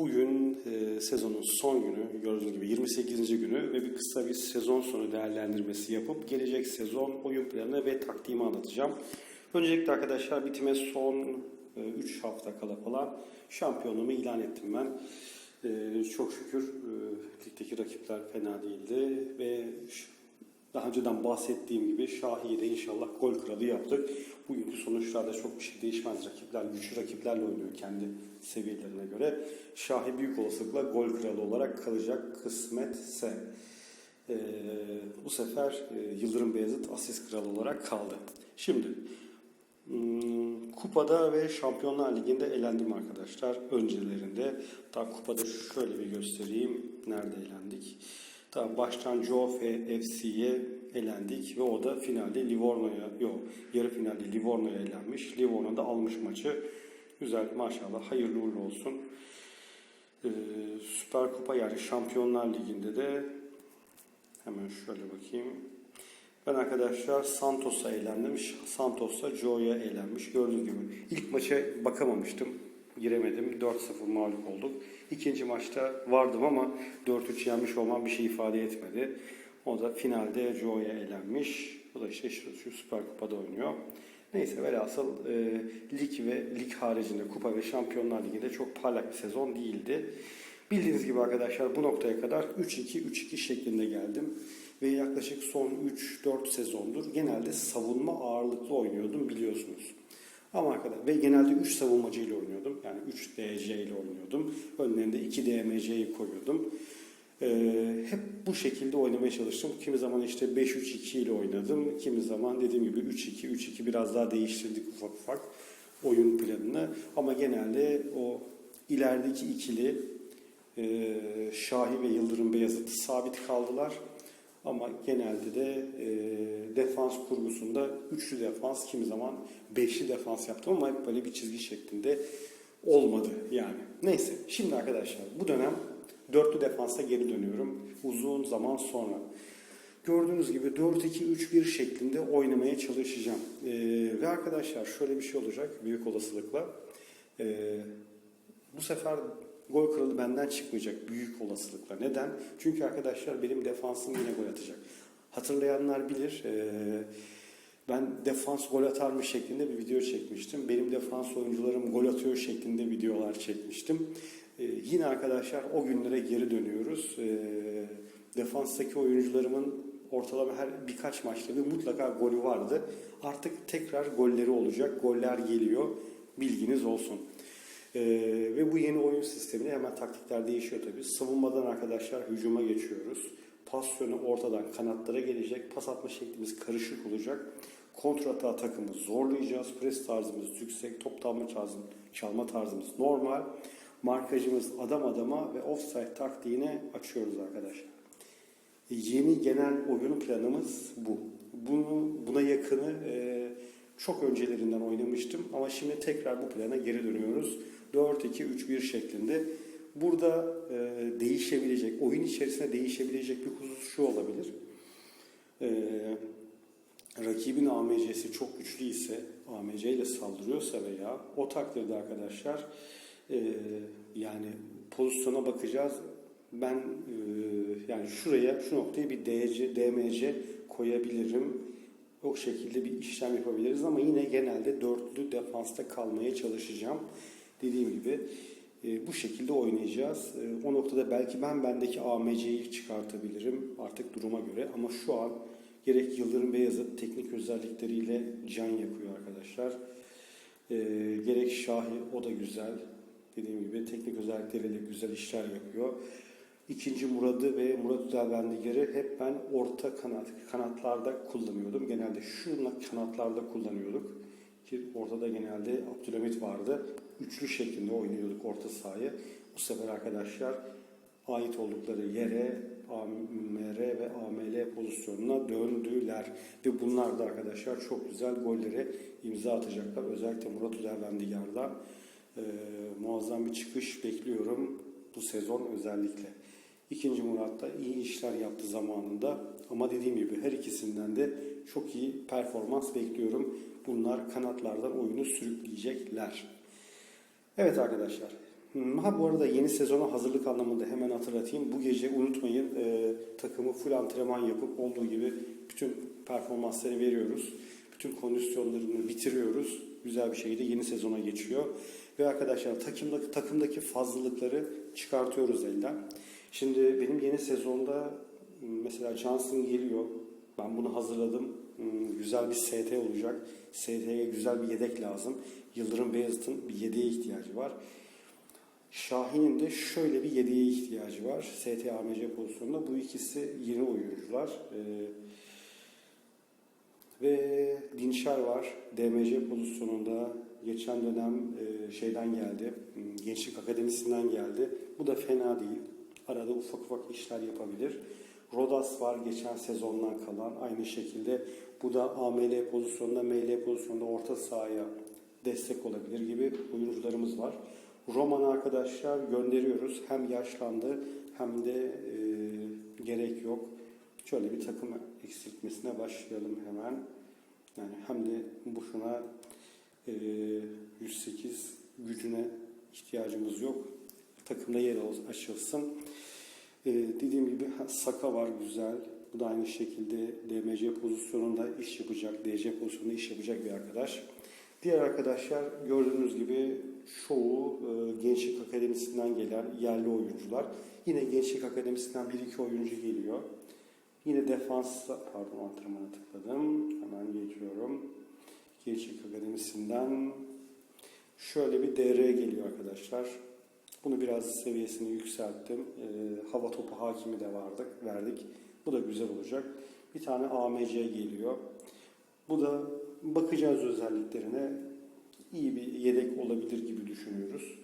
Bugün e, sezonun son günü, gördüğünüz gibi 28. günü ve bir kısa bir sezon sonu değerlendirmesi yapıp gelecek sezon oyun planı ve taktiğimi anlatacağım. Öncelikle arkadaşlar bitime son 3 hafta kala falan şampiyonluğumu ilan ettim ben. E, çok şükür e, ligdeki rakipler fena değildi ve daha önceden bahsettiğim gibi Şahi'yi inşallah gol kralı yaptık. Bugünkü sonuçlarda çok bir şey değişmez. Rakipler güçlü rakiplerle oynuyor kendi seviyelerine göre. Şahi büyük olasılıkla gol kralı olarak kalacak kısmetse. Ee, bu sefer e, Yıldırım Beyazıt asist kralı olarak kaldı. Şimdi hmm, kupada ve Şampiyonlar Ligi'nde elendim arkadaşlar. Öncelerinde daha kupada şöyle bir göstereyim. Nerede elendik? Daha baştan Joe FC'ye elendik ve o da finalde Livorno'ya, yok yarı finalde Livorno'ya elenmiş. Livorno da almış maçı. Güzel maşallah hayırlı uğurlu olsun. Ee, Süper Kupa yani Şampiyonlar Ligi'nde de hemen şöyle bakayım. Ben arkadaşlar Santos'a eğlendim. Santos'ta Joe'ya eğlenmiş. Gördüğünüz gibi ilk maça bakamamıştım. Giremedim. 4-0 mağlup olduk. İkinci maçta vardım ama 4-3 yenmiş olmam bir şey ifade etmedi. O da finalde Joe'ya eğlenmiş. Bu da işte şu, şu Süper Kupa'da oynuyor. Neyse velhasıl e, lig ve lig haricinde Kupa ve Şampiyonlar Ligi'nde çok parlak bir sezon değildi. Bildiğiniz gibi arkadaşlar bu noktaya kadar 3-2-3-2 şeklinde geldim. Ve yaklaşık son 3-4 sezondur genelde savunma ağırlıklı oynuyordum biliyorsunuz. Ama arkadaşlar ve genelde 3 savunmacıyla oynuyordum. Yani 3 DC ile oynuyordum. Önlerinde 2 DMC'yi koyuyordum. Ee, hep bu şekilde oynamaya çalıştım. Kimi zaman işte 5-3-2 ile oynadım. Kimi zaman dediğim gibi 3-2, 3-2 biraz daha değiştirdik ufak ufak oyun planını. Ama genelde o ilerideki ikili e, Şahi ve Yıldırım Beyazıt sabit kaldılar. Ama genelde de e, defans kurgusunda üçlü defans, kimi zaman beşli defans yaptım ama hep böyle bir çizgi şeklinde olmadı yani. Neyse şimdi arkadaşlar bu dönem dörtlü defansa geri dönüyorum uzun zaman sonra. Gördüğünüz gibi 4-2-3-1 şeklinde oynamaya çalışacağım. E, ve arkadaşlar şöyle bir şey olacak büyük olasılıkla. E, bu sefer gol kralı benden çıkmayacak büyük olasılıkla. Neden? Çünkü arkadaşlar benim defansım yine gol atacak. Hatırlayanlar bilir. ben defans gol atar mı şeklinde bir video çekmiştim. Benim defans oyuncularım gol atıyor şeklinde videolar çekmiştim. Yine arkadaşlar o günlere geri dönüyoruz. Defanstaki oyuncularımın ortalama her birkaç maçta bir mutlaka golü vardı. Artık tekrar golleri olacak. Goller geliyor. Bilginiz olsun. Ee, ve bu yeni oyun sisteminde hemen taktikler değişiyor tabii. Savunmadan arkadaşlar hücuma geçiyoruz. Pas yönü ortadan kanatlara gelecek. Pas atma şeklimiz karışık olacak. Kontrata takımı zorlayacağız. Pres tarzımız yüksek. Top çalma tarzımız, çalma tarzımız normal. Markajımız adam adama ve offside taktiğini açıyoruz arkadaşlar. Yeni genel oyun planımız bu. Bunu buna yakını e, çok öncelerinden oynamıştım ama şimdi tekrar bu plana geri dönüyoruz. 4-2-3-1 şeklinde. Burada e, değişebilecek, oyun içerisinde değişebilecek bir husus şu olabilir. E, rakibin AMC'si çok güçlü ise, AMC ile saldırıyorsa veya o takdirde arkadaşlar e, yani pozisyona bakacağız. Ben e, yani şuraya, şu noktaya bir DC, DMC koyabilirim. O şekilde bir işlem yapabiliriz ama yine genelde dörtlü defansta kalmaya çalışacağım. Dediğim gibi e, bu şekilde oynayacağız. E, o noktada belki ben bendeki AMC'yi çıkartabilirim artık duruma göre ama şu an gerek Yıldırım Beyazıt teknik özellikleriyle can yakıyor arkadaşlar. E, gerek Şahi o da güzel. Dediğim gibi teknik özellikleriyle güzel işler yapıyor. İkinci Murad'ı ve Murat Üzelbendiger'i hep ben orta kanat, kanatlarda kullanıyordum. Genelde şu kanatlarda kullanıyorduk. Ki ortada genelde Abdülhamit vardı. Üçlü şeklinde oynuyorduk orta sahayı. Bu sefer arkadaşlar ait oldukları yere AMR ve AML pozisyonuna döndüler. Ve bunlar da arkadaşlar çok güzel golleri imza atacaklar. Özellikle Murat Üzelbendiger'den e, muazzam bir çıkış bekliyorum bu sezon özellikle. İkinci Murat da iyi işler yaptı zamanında. Ama dediğim gibi her ikisinden de çok iyi performans bekliyorum. Bunlar kanatlardan oyunu sürükleyecekler. Evet arkadaşlar. Hmm, Ha bu arada yeni sezona hazırlık anlamında hemen hatırlatayım. Bu gece unutmayın e, takımı full antrenman yapıp olduğu gibi bütün performansları veriyoruz. Bütün kondisyonlarını bitiriyoruz. Güzel bir şekilde yeni sezona geçiyor. Ve arkadaşlar takımdaki, takımdaki fazlalıkları çıkartıyoruz elden. Şimdi benim yeni sezonda mesela Johnson geliyor. Ben bunu hazırladım. Hmm, Güzel bir ST olacak. ST'ye güzel bir yedek lazım. Yıldırım Beyazıt'ın bir yedeğe ihtiyacı var. Şahin'in de şöyle bir yedeğe ihtiyacı var. STAMC pozisyonunda. Bu ikisi yeni oyuncular. Ee, ve Dinşar var. DMC pozisyonunda geçen dönem e, şeyden geldi. m, Gençlik Akademisi'nden geldi. Bu da fena değil. Arada ufak ufak işler yapabilir. Rodas var geçen sezondan kalan. Aynı şekilde bu da AML pozisyonunda, ML pozisyonunda orta sahaya destek olabilir gibi oyuncularımız var. Roman arkadaşlar gönderiyoruz. Hem yaşlandı hem de e, gerek yok. Şöyle bir takım eksiltmesine başlayalım hemen. Yani hem de boşuna e, 108 gücüne ihtiyacımız yok. Takımda yer açılsın. E, dediğim gibi Saka var güzel. Bu da aynı şekilde DMC pozisyonunda iş yapacak, DC pozisyonunda iş yapacak bir arkadaş. Diğer arkadaşlar gördüğünüz gibi çoğu e, Gençlik Akademisi'nden gelen yerli oyuncular. Yine Gençlik Akademisi'nden bir iki oyuncu geliyor. Yine defans, pardon antrenmana tıkladım. Hemen geçiyorum. Gençlik Akademisi'nden şöyle bir DR geliyor arkadaşlar. Bunu biraz seviyesini yükselttim. Ee, hava topu hakimi de vardık, verdik. Bu da güzel olacak. Bir tane AMC geliyor. Bu da bakacağız özelliklerine. iyi bir yedek olabilir gibi düşünüyoruz.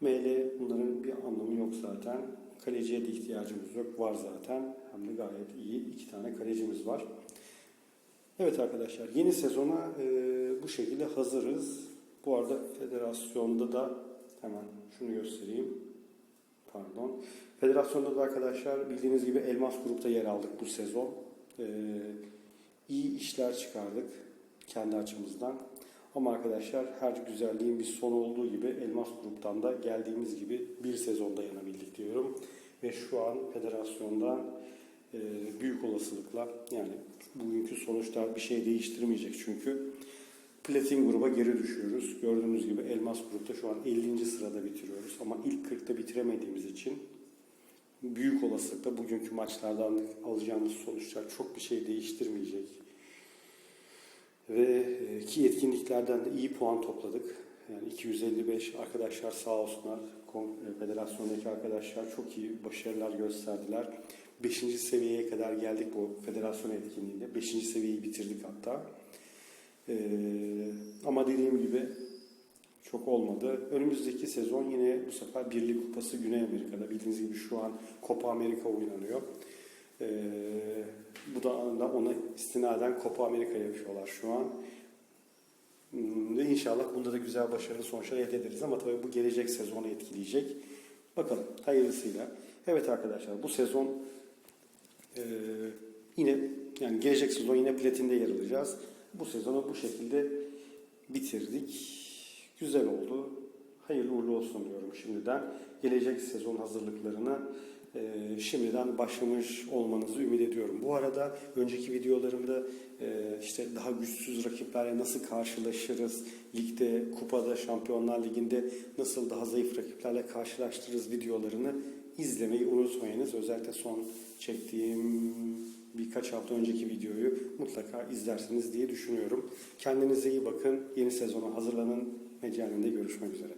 ML bunların bir anlamı yok zaten. Kaleciye de ihtiyacımız yok. Var zaten. Hem de gayet iyi. iki tane kalecimiz var. Evet arkadaşlar yeni sezona e, bu şekilde hazırız. Bu arada federasyonda da hemen şunu göstereyim. Pardon. Federasyonda da arkadaşlar bildiğiniz gibi Elmas Grup'ta yer aldık bu sezon. E, iyi işler çıkardık kendi açımızdan. Ama arkadaşlar her güzelliğin bir sonu olduğu gibi Elmas Grup'tan da geldiğimiz gibi bir sezon dayanabildik diyorum. Ve şu an federasyondan e, büyük olasılıkla yani bugünkü sonuçlar bir şey değiştirmeyecek çünkü Platin gruba geri düşüyoruz. Gördüğünüz gibi Elmas grupta şu an 50. sırada bitiriyoruz ama ilk 40'ta bitiremediğimiz için büyük olasılıkla bugünkü maçlardan alacağımız sonuçlar çok bir şey değiştirmeyecek. Ve e, ki etkinliklerden de iyi puan topladık. Yani 255 arkadaşlar sağ olsunlar. E, Federasyondaki arkadaşlar çok iyi başarılar gösterdiler. 5. seviyeye kadar geldik bu federasyon etkinliğinde. 5. seviyeyi bitirdik hatta. Ee, ama dediğim gibi çok olmadı. Önümüzdeki sezon yine bu sefer Birlik Kupası Güney Amerika'da. Bildiğiniz gibi şu an Copa Amerika oynanıyor. Ee, bu da ona istinaden Copa Amerika yapıyorlar şu an. Hmm, Ve inşallah bunda da güzel başarılı sonuçlar elde ederiz ama tabii bu gelecek sezonu etkileyecek. Bakalım hayırlısıyla. Evet arkadaşlar bu sezon ee, yine yani gelecek sezon yine platinde yer alacağız. Bu sezonu bu şekilde bitirdik. Güzel oldu. Hayırlı uğurlu olsun diyorum şimdiden. Gelecek sezon hazırlıklarına e, şimdiden başlamış olmanızı ümit ediyorum. Bu arada önceki videolarımda e, işte daha güçsüz rakiplerle nasıl karşılaşırız, ligde, kupada, Şampiyonlar Ligi'nde nasıl daha zayıf rakiplerle karşılaştırırız videolarını izlemeyi unutmayınız. Özellikle son çektiğim birkaç hafta önceki videoyu mutlaka izlersiniz diye düşünüyorum. Kendinize iyi bakın. Yeni sezona hazırlanın. Mecalinde görüşmek üzere.